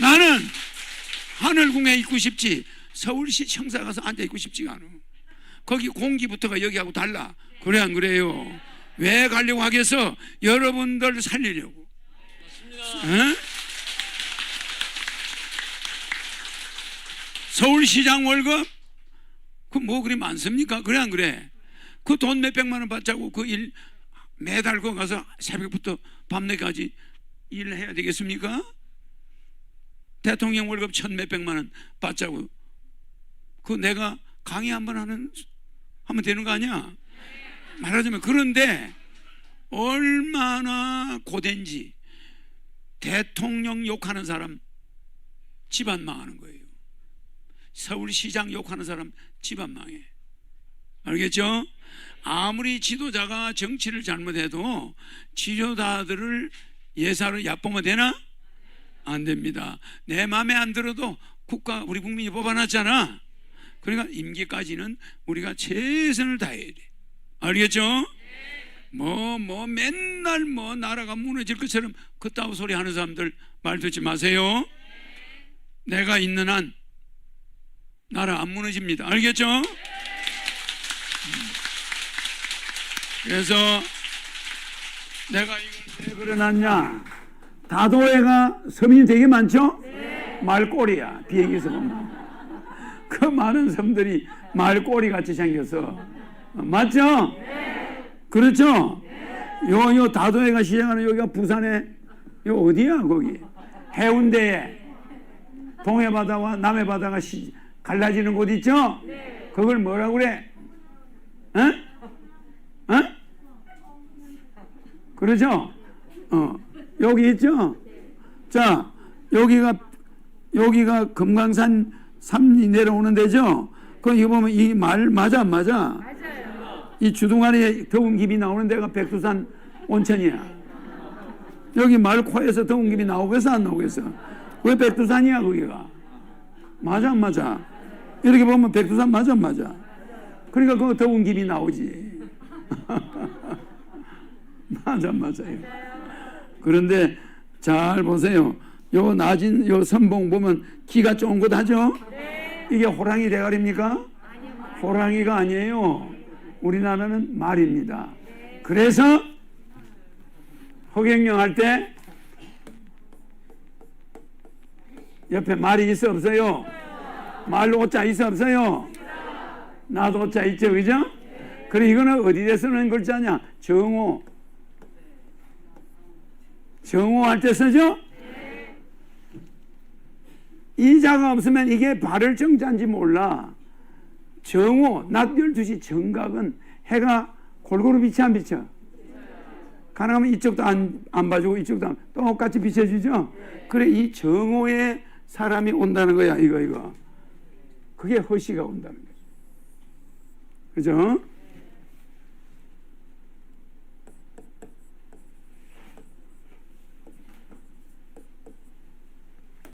나는 하늘궁에 있고 싶지 서울시 청사 가서 앉아 있고 싶지가 않아. 거기 공기부터가 여기하고 달라. 그래 안 그래요? 왜 가려고 하겠어? 여러분들 살리려고. 어? 서울시장 월급 그 뭐 그리 많습니까? 그래 안 그래? 그 돈 몇백만 원 받자고 그 일 매달 거 가서 새벽부터 밤늦게까지 일을 해야 되겠습니까? 대통령 월급 천 몇백만 원 받자고 그 내가 강의 한 번 하는 하면 되는 거 아니야? 말하자면 그런데 얼마나 고된지 대통령 욕하는 사람 집안 망하는 거예요. 서울시장 욕하는 사람 집안 망해. 알겠죠? 아무리 지도자가 정치를 잘못해도 지도자들을 예사로 얕보면 되나? 안 됩니다. 내 마음에 안 들어도 국가 우리 국민이 뽑아놨잖아. 그러니까 임기까지는 우리가 최선을 다해야 돼. 알겠죠? 뭐, 뭐, 맨날 뭐, 나라가 무너질 것처럼 그따위 소리 하는 사람들 말 듣지 마세요. 내가 있는 한, 나라 안 무너집니다. 알겠죠? 음. 그래서 내가 이걸 왜 그려놨냐? 다도해가 서민이 되게 많죠? 말꼬리야, 비행기에서 보면. 그 많은 섬들이 말꼬리 같이 생겨서. 어, 맞죠? 그렇죠? 요, 요 다도해가 시작하는 여기가 부산에, 요 어디야, 거기? 해운대에 동해 바다와 남해 바다가 시, 갈라지는 곳 있죠? 그걸 뭐라 그래? 어? 어? 그러죠? 어, 여기 있죠? 자, 여기가, 여기가 금강산 산이 내려오는 데죠? 그 이거 보면 이 말 맞아, 안 맞아? 이 주둥아리에 더운 김이 나오는 데가 백두산 온천이야. 여기 말 코에서 더운 김이 나오겠어, 안 나오겠어? 왜 백두산이야, 거기가? 맞아, 안 맞아? 이렇게 보면 백두산 맞아, 안 맞아? 그러니까 그 더운 김이 나오지. 맞아, 맞아요. 그런데 잘 보세요. 요 낮은 요 선봉 보면 키가 쫑긋하죠? 이게 호랑이 대가리입니까? 호랑이가 아니에요. 우리나라는 말입니다. 그래서 허경영 할 때 옆에 말이 있어 없어요? 말 오자 있어 없어요? 나도 오자 있죠, 그죠? 그래 이거는 어디에 쓰는 글자냐? 정오. 정오할 때 쓰죠? 이 자가 없으면 이게 발을 정자인지 몰라. 정오, 낮 12시 정각은 해가 골고루 비치 안 비쳐? 가능하면 이쪽도 안, 안 봐주고 이쪽도 안, 똑같이 비춰주죠? 그래, 이 정오에 사람이 온다는 거야, 이거, 이거. 그게 허시가 온다는 거야. 그죠?